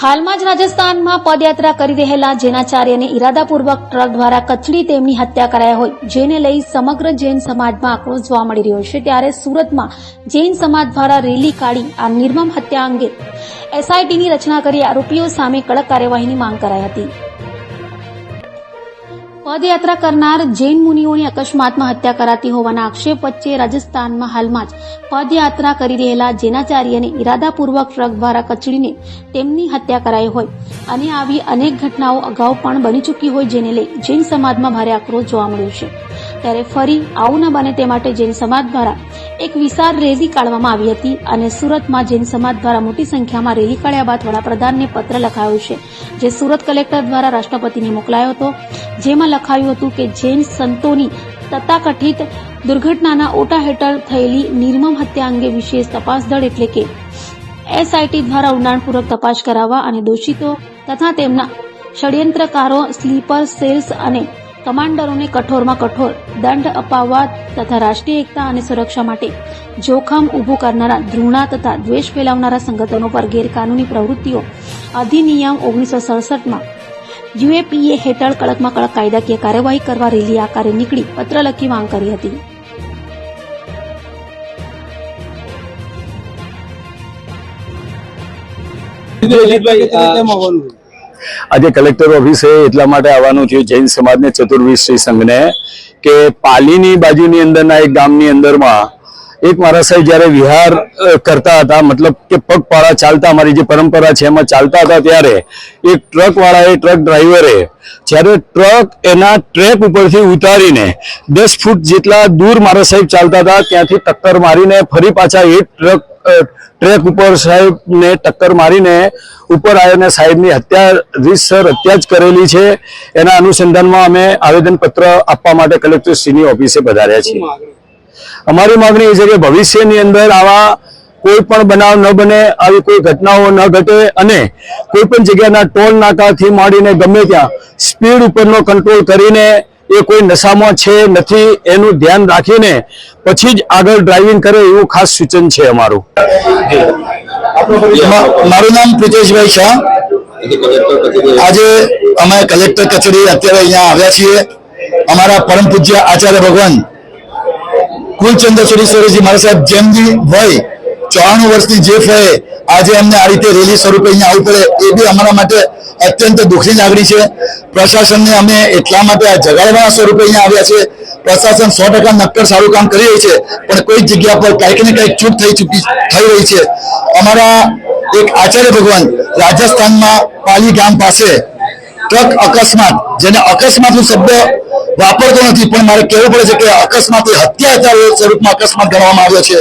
હાલમાં જ રાજસ્થાનમાં પદયાત્રા કરી રહેલા જૈનાચાર્યને ઇરાદાપૂર્વક ટ્રક દ્વારા કચડી તેમની હત્યા કરાયા હોય, જેને લઈ સમગ્ર જૈન સમાજમાં આક્રોશ જોવા મળી રહ્યો છે. ત્યારે સુરતમાં જૈન સમાજ દ્વારા રેલી કાઢી આ નિર્મમ હત્યા અંગે એસઆઈટીની રચના કરી આરોપીઓ સામે કડક કાર્યવાહીની માંગ કરાઈ હતી. પદયાત્રા કરનાર જૈન મુનિઓની અકસ્માતમાં હત્યા કરાતી હોવાના આક્ષેપ વચ્ચે રાજસ્થાનમાં હાલમાં જ પદયાત્રા કરી રહેલા જૈનાચાર્યને ઇરાદાપૂર્વક ટ્રક દ્વારા કચડીને તેમની હત્યા કરાઈ હોય. અને આવી અનેક ઘટનાઓ અગાઉ પણ બની ચૂકી હોય જેને લઈ જૈન સમાજમાં ભારે આક્રોશ જોવા મળ્યો છે. ત્યારે ફરી આવું ન બને તે માટે જૈન સમાજ દ્વારા એક વિશાળ રેલી કાઢવામાં આવી હતી અને સુરતમાં જૈન સમાજ દ્વારા મોટી સંખ્યામાં રેલી કાઢ્યા બાદ વડાપ્રધાનને પત્ર લખાયો છે, જે સુરત કલેક્ટર દ્વારા રાષ્ટ્રપતિને મોકલાયો હતો. જેમાં લખાયું હતું કે જૈન સંતોની તથાકથિત દુર્ઘટનાના ઓટા હેઠળ થયેલી નિર્મમ હત્યા અંગે વિશેષ તપાસ દળ એટલે કે એસઆઈટી દ્વારા ઊંડાણપૂર્વક તપાસ કરાવવા અને દોષિતો તથા તેમના ષડયંત્રકારો, સ્લીપર સેલ્સ અને કમાન્ડરોને કઠોરમાં કઠોર દંડ અપાવવા તથા રાષ્ટ્રીય એકતા અને સુરક્ષા માટે જોખમ ઊભું કરનારા ધૃણા તથા દ્વેષ ફેલાવનારા સંગઠનો પર ગેરકાનૂની પ્રવૃત્તિઓ અધિનિયમ ઓગણીસો સડસઠમાં યુએપીએ હેઠળ કડકમાં કડક કાયદાકીય કાર્યવાહી કરવા રેલી આકારે નીકળી. પત્ર લખી માંગ કરી હતી. આજે કલેક્ટર ઓફિસે એટલા માટે આવવાનું થયું જૈન સમાજને ચતુર્વિશ્રી સંઘને કે પાલીની બાજુની અંદરના એક ગામની અંદરમાં એક મારા સાહેબ જયારે વિહાર કરતા હતા, મતલબ કે પગપાળા ચાલતા, અમારી જે પરંપરા છે એમાં ચાલતા હતા ત્યારે, એક ટ્રક એ ટ્રક ડ્રાઈવરે, જ્યારે ટ્રક એના ટ્રેક ઉપરથી ઉતારીને દસ ફૂટ જેટલા દૂર મારા સાહેબ ચાલતા હતા, ત્યાંથી ટક્કર મારીને ફરી પાછા એ ટ્રક ટ્રેક ઉપર સાહેબને ટક્કર મારીને ઉપર આવીને સાહેબની હત્યા, રીતસર હત્યા જ કરેલી છે. એના અનુસંધાનમાં અમે આવેદનપત્ર આપવા માટે કલેક્ટરશ્રીની ઓફિસે પધાર્યા છીએ. અમારી માંગણી એ છે કે ભવિષ્યની અંદર આવા કોઈ પણ બનાવ ન બને, આવી કોઈ ઘટનાઓ ન ઘટે અને કોઈ પણ જગ્યાના ટોલ નાકાથી માંડીને ગમે ત્યાં સ્પીડ ઉપરનો કંટ્રોલ કરીને એ કોઈ નશામાં છે નથી એનું ધ્યાન રાખીને પછી જ આગળ ડ્રાઇવિંગ કરે એવું ખાસ સૂચન છે અમારું. મારું નામ પ્રિતેશભાઈ શાહ. આજે અમે કલેક્ટર કચેરી અત્યારે અહીંયા આવ્યા છીએ. અમારા પરમ પૂજ્ય આચાર્ય ભગવાન કુલચંદ્ર સુરેશ્વરીજી મારા સાહેબ જેમની વય ચોરાણું વર્ષની જે ફળે આજે અમને આ રીતે રેલી સ્વરૂપે અહીંયા આવવું પડે એ બી અમારા માટે અત્યંત દુઃખની લાગણી છે. પ્રશાસનને અમે એટલા માટે આ જગાડવાના સ્વરૂપે અહીંયા આવ્યા છે. પ્રશાસન સો ટકા નક્કર સારું કામ કરી રહી છે, પણ કોઈ જગ્યા પર કંઈક ને કંઈક ચૂક થઈ ચૂકી, થઈ રહી છે. અમારા એક આચાર્ય ભગવાન રાજસ્થાનમાં પાલી ગામ પાસે ટ્રક અકસ્માત, જેને અકસ્માત શબ્દ વાપરતો નથી, પણ મારે કહેવું પડે છે કે અકસ્માત એ હત્યા સ્વરૂપમાં અકસ્માત ગણવામાં આવ્યો છે.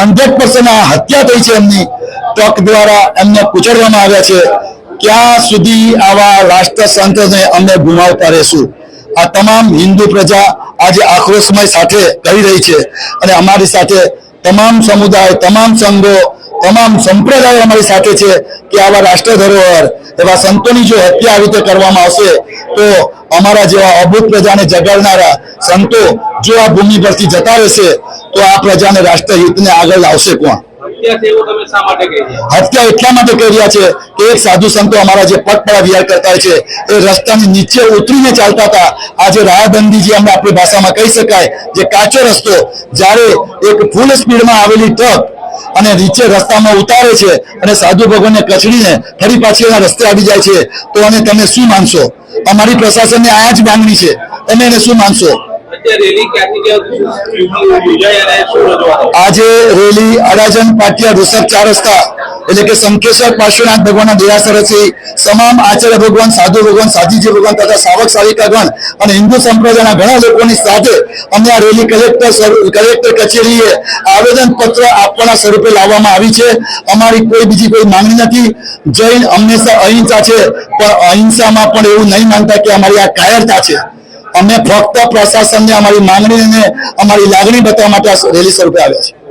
હંડ્રેડ પર્સન્ટ હત્યા થઈ છે એમની. ટ્રક દ્વારા એમને કુચડવામાં આવ્યા છે. ક્યાં સુધી આવા રાષ્ટ્ર સંતને અમે ગુમાવતા રહેશું? આ તમામ હિન્દુ પ્રજા આજે આક્રોશમય સાથે કરી રહી છે અને અમારી સાથે તમામ સમુદાય, તમામ સંઘો, તમામ સંપ્રદાયો અમારી સાથે છે કે આવા રાષ્ટ્ર ધરોહર એવા સંતોની જો હત્યા આવી રીતે કરવામાં આવશે તો અમારા જેવા અભૂત પ્રજાને જગાડનારા સંતો જો આ ભૂમિ પરથી જતા રહેશે તો આ પ્રજાને રાષ્ટ્રહિતને આગળ લાવશે કોણ? હત્યા એટલા માટે કરી રહ્યા છે કે એક સાધુ સંતો અમારા જે પગપાળા વિહાર કરતા છે એ રસ્તાની નીચે ઉતરીને ચાલતા હતા. આજે રાહબંધી જે અમે આપણી ભાષામાં કહી શકાય જે કાચો રસ્તો જ્યારે એક ફૂલ સ્પીડમાં આવેલી ટ્રક અને નીચે રસ્તામાં ઉતારે છે અને સાધુ ભગવાનને કચડીને ફરી પાછી એના રસ્તે આવી જાય છે. તો અને તમે શું માનશો? અમારી પ્રશાસનને આ જ માંગણી છે. તમે એને શું માનશો? આજે રેલી અડાજન પાટિયા ઢોસર ચાર રસ્તા એટલે કે શંકેશ્વર, પાર્શ્વનાથ ભગવાનના દેરાસરેથી તમામ આચાર્ય ભગવાન, સાધુ ભગવાન સાધીજી ભગવાન તથા સાવક સાવિકાગણ અને હિન્દુ સંપ્રદાયના ઘણા લોકોની સાથે અમે આ રેલી કલેક્ટર કલેક્ટર કચેરીએ આવેદન પત્ર આપવાના સ્વરૂપે લાવવામાં આવી છે. અમારી કોઈ બીજી કોઈ માંગણી નથી. જૈન હંમેશા અહિંસા છે, પણ અહિંસામાં પણ એવું નહીં માનતા કે અમારી આ કાયરતા છે. અમે ફક્ત પ્રશાસનને અમારી માંગણીને અમારી લાગણી બતાવવા માટે આ રેલી સ્વરૂપે આવ્યા છે